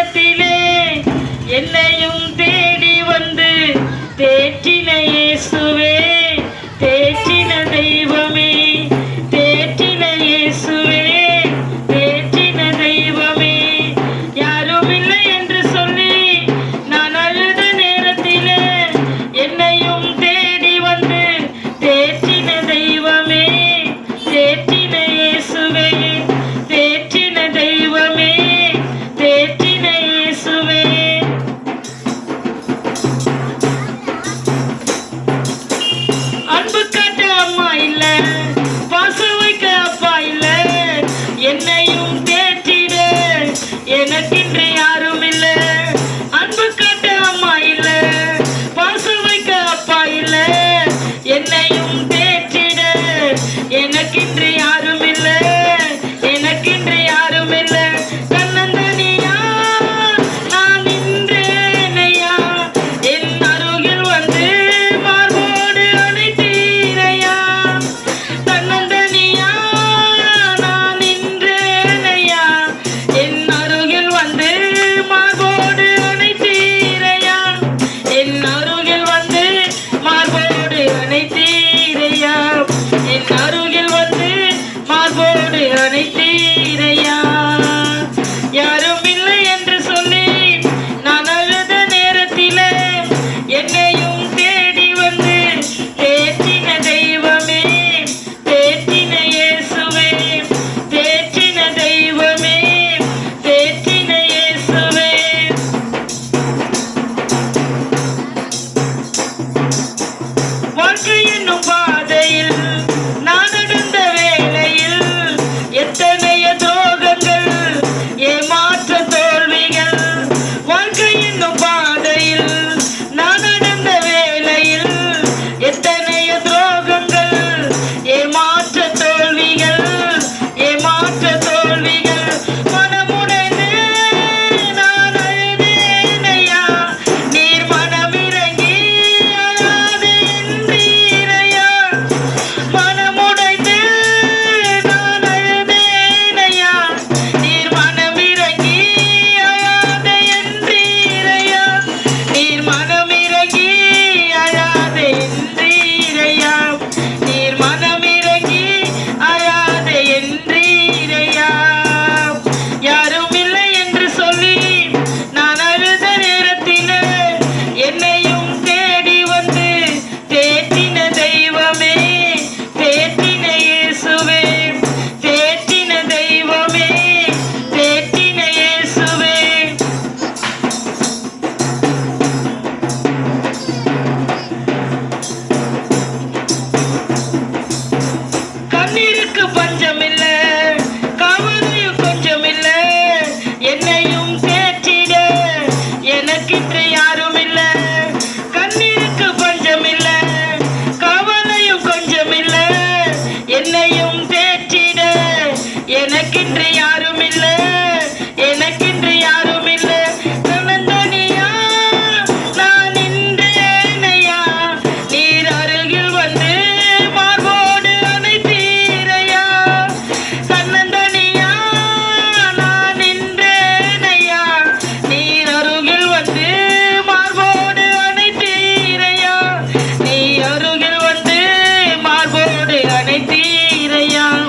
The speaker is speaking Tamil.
நேரத்திலே என்னையும் தேடி வந்து தேற்றின சுவே 哎呀